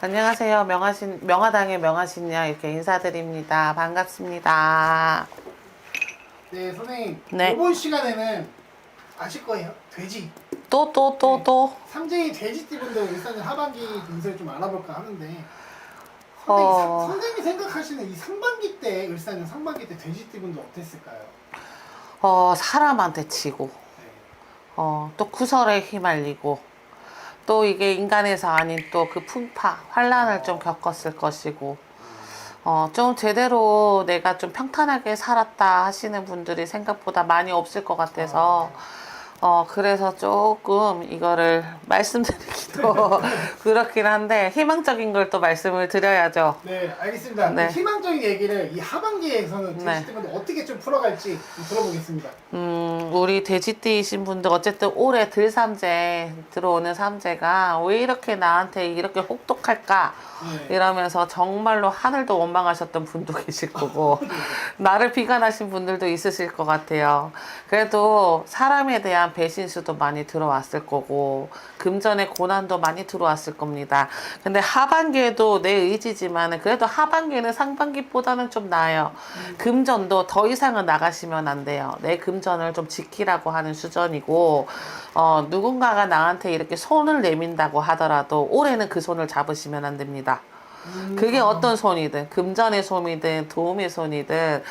안녕하세요. 명하신 명화당의 명하신냐 이렇게 인사드립니다. 반갑습니다. 네, 선생님. 네. 이번 시간에는 아실 거예요. 돼지. 또 또 또또 상징이 돼지띠분들 일단은 하반기 운세를 좀 알아볼까 하는데. 선생님, 어. 사- 선생님이 생각하시는 이 상반기 때 일산년 상반기 때 돼지띠분들 어땠을까요? 어, 사람한테 치고 네. 어, 또 구설에 휘말리고 또 이게 인간에서 아닌 또 그 풍파 환란을 좀 겪었을 것이고 어, 좀 제대로 내가 좀 평탄하게 살았다 하시는 분들이 생각보다 많이 없을 것 같아서 어, 그래서 조금 이거를 말씀드리기도 그렇긴 한데 희망적인 걸 또 말씀을 드려야죠. 네, 알겠습니다. 네. 그 희망적인 얘기를 이 하반기에서는 네. 돼지띠분들 어떻게 좀 풀어갈지 좀 들어보겠습니다. 음, 우리 돼지띠이신 분들 어쨌든 올해 들삼재 들어오는 삼재가 왜 이렇게 나한테 이렇게 혹독할까 네. 이러면서 정말로 하늘도 원망하셨던 분도 계실 거고 나를 비관하신 분들도 있으실 것 같아요. 그래도 사람에 대한 배신수도 많이 들어왔을 거고 금전의 고난도 많이 들어왔을 겁니다. 근데 하반기에도 내 의지지만 그래도 하반기는 상반기보다는 좀 나아요. 금전도 더 이상은 나가시면 안 돼요. 내 금전을 좀 지키라고 하는 수준이고 어, 누군가가 나한테 이렇게 손을 내민다고 하더라도 올해는 그 손을 잡으시면 안 됩니다. 음, 그게 어떤 손이든 금전의 손이든 도움의 손이든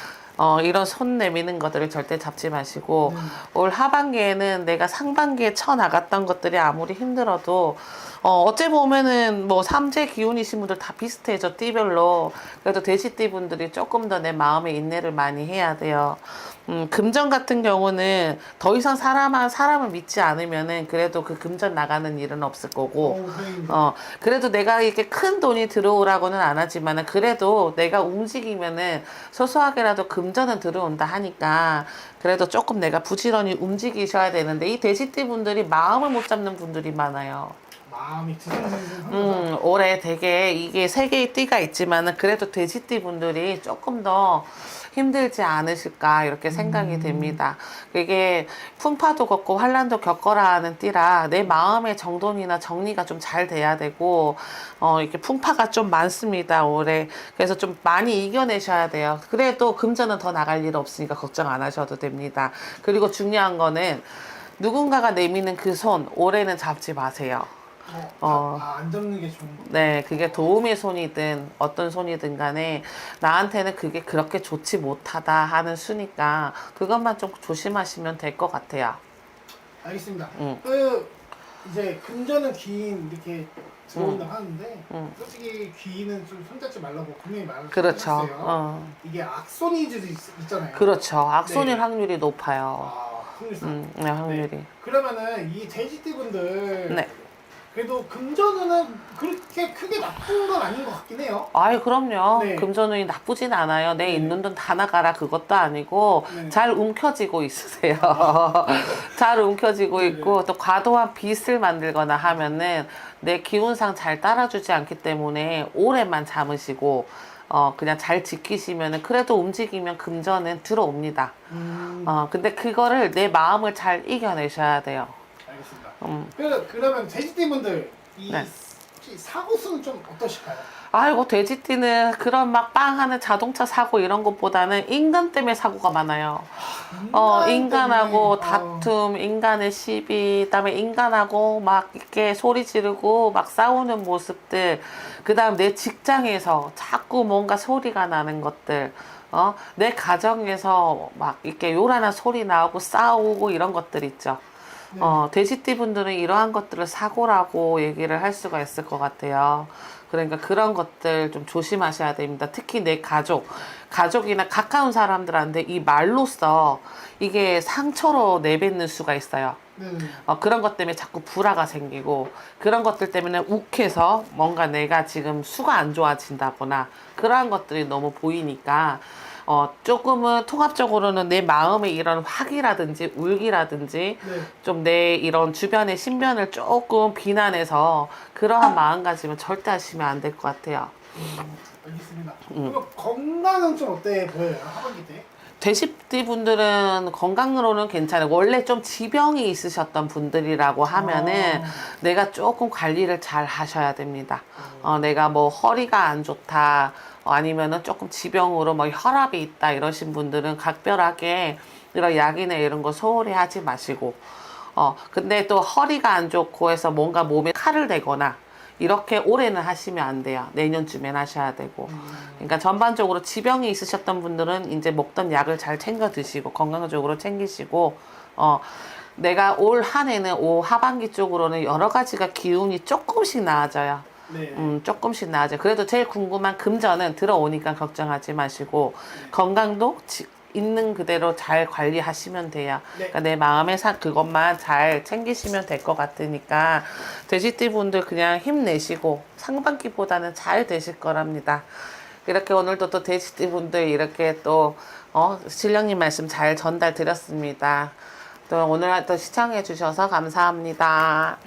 어, 이런 손 내미는 것들을 절대 잡지 마시고 음. 올 하반기에는 내가 상반기에 쳐 나갔던 것들이 아무리 힘들어도 어, 어째 보면은 뭐 삼재 기운이신 분들 다 비슷해져 띠별로 그래도 돼지띠 분들이 조금 더 내 마음의 인내를 많이 해야 돼요. 음, 금전 같은 경우는 더 이상 사람 사람을 믿지 않으면은 그래도 그 금전 나가는 일은 없을 거고 어, 선생님. 어, 그래도 내가 이렇게 큰 돈이 들어오라고는 안 하지만은 그래도 내가 움직이면은 소소하게라도 금전은 들어온다 하니까 그래도 조금 내가 부지런히 움직이셔야 되는데 이 돼지띠 분들이 마음을 못 잡는 분들이 많아요. 마음이 드승승승 음, 올해 되게 이게 세 개의 띠가 있지만은 그래도 돼지띠 분들이 조금 더 힘들지 않으실까 이렇게 생각이 음. 됩니다. 이게 풍파도 겪고 환란도 겪어라 하는 띠라 내 마음의 정돈이나 정리가 좀 잘 돼야 되고 어 이렇게 풍파가 좀 많습니다 올해 그래서 좀 많이 이겨내셔야 돼요. 그래도 금전은 더 나갈 일 없으니까 걱정 안 하셔도 됩니다. 그리고 중요한 거는 누군가가 내미는 그 손 올해는 잡지 마세요. 어, 어. 아, 안 잡는 게 좋은 거. 네, 그게 도움의 손이든 어떤 손이든 간에 나한테는 그게 그렇게 좋지 못하다 하는 수니까 그것만 좀 조심하시면 될 것 같아요. 알겠습니다. 응. 그 이제 금전은 귀인 이렇게 들어온다 응. 하는데 응. 솔직히 귀인은 좀 손잡지 말라고 분명히 말을 그렇죠. 했어요. 어. 이게 악손이즈도 있, 있잖아요. 그렇죠. 악손일 네. 확률이 높아요. 아, 확률상. 음, 네, 확률이. 네. 그러면은 이 돼지띠분들 네. 그래도 금전은 그렇게 크게 나쁜 건 아닌 것 같긴 해요. 아유, 그럼요. 네. 금전운이 나쁘진 않아요. 내 네. 있는 돈 다 나가라 그것도 아니고 네. 잘 움켜쥐고 있으세요. 잘 움켜쥐고 네. 있고 또 과도한 빚을 만들거나 하면은 내 기운상 잘 따라주지 않기 때문에 오래만 참으시고 어 그냥 잘 지키시면은 그래도 움직이면 금전은 들어옵니다. 음, 어 근데 그거를 내 마음을 잘 이겨내셔야 돼요. 음. 그, 그러면 돼지띠분들 이 네. 혹시 사고 수는 좀 어떠실까요? 아이고 돼지띠는 그런 막 빵 하는 자동차 사고 이런 것보다는 인간 때문에 사고가 많아요. 어 인간 인간하고 때문에, 어, 다툼, 인간의 시비, 그다음에 인간하고 막 이렇게 소리 지르고 막 싸우는 모습들, 그다음 내 직장에서 자꾸 뭔가 소리가 나는 것들. 어, 내 가정에서 막 이렇게 요란한 소리 나오고 싸우고 이런 것들 있죠. 네. 어, 돼지띠 분들은 이러한 것들을 사고라고 얘기를 할 수가 있을 것 같아요. 그러니까 그런 것들 좀 조심하셔야 됩니다. 특히 내 가족, 가족이나 가까운 사람들한테 이 말로써 이게 상처로 내뱉는 수가 있어요. 네. 어, 그런 것 때문에 자꾸 불화가 생기고 그런 것들 때문에 욱해서 뭔가 내가 지금 수가 안 좋아진다거나 그러한 것들이 너무 보이니까 어, 조금은 통합적으로는 내 마음의 이런 화기라든지 울기라든지 네. 좀 내 이런 주변의 신변을 조금 비난해서 그러한 마음가짐은 절대 하시면 안 될 것 같아요. 음, 알겠습니다. 음. 그리고 건강은 좀 어때 보여요? 하반기 때? 돼지띠 분들은 건강으로는 괜찮아요. 원래 좀 지병이 있으셨던 분들이라고 하면은 어. 내가 조금 관리를 잘 하셔야 됩니다. 어, 내가 뭐 허리가 안 좋다, 어, 아니면은 조금 지병으로 뭐 혈압이 있다 이러신 분들은 각별하게 이런 약이나 이런 거 소홀히 하지 마시고, 어, 근데 또 허리가 안 좋고 해서 뭔가 몸에 칼을 대거나 이렇게 올해는 하시면 안 돼요. 내년쯤엔 하셔야 되고. 그러니까 전반적으로 지병이 있으셨던 분들은 이제 먹던 약을 잘 챙겨 드시고 건강적으로 챙기시고 어 내가 올 한해는 올 하반기 쪽으로는 여러 가지가 기운이 조금씩 나아져요. 네. 음, 조금씩 나아져요. 그래도 제일 궁금한 금전은 들어오니까 걱정하지 마시고 건강도 지- 있는 그대로 잘 관리하시면 돼요. 네. 그러니까 내 마음의 사 그것만 잘 챙기시면 될 것 같으니까 돼지띠 분들 그냥 힘내시고 상반기보다는 잘 되실 거랍니다. 이렇게 오늘도 또 돼지띠 분들 이렇게 또 어, 신령님 말씀 잘 전달 드렸습니다. 또 오늘 또 시청해 주셔서 감사합니다.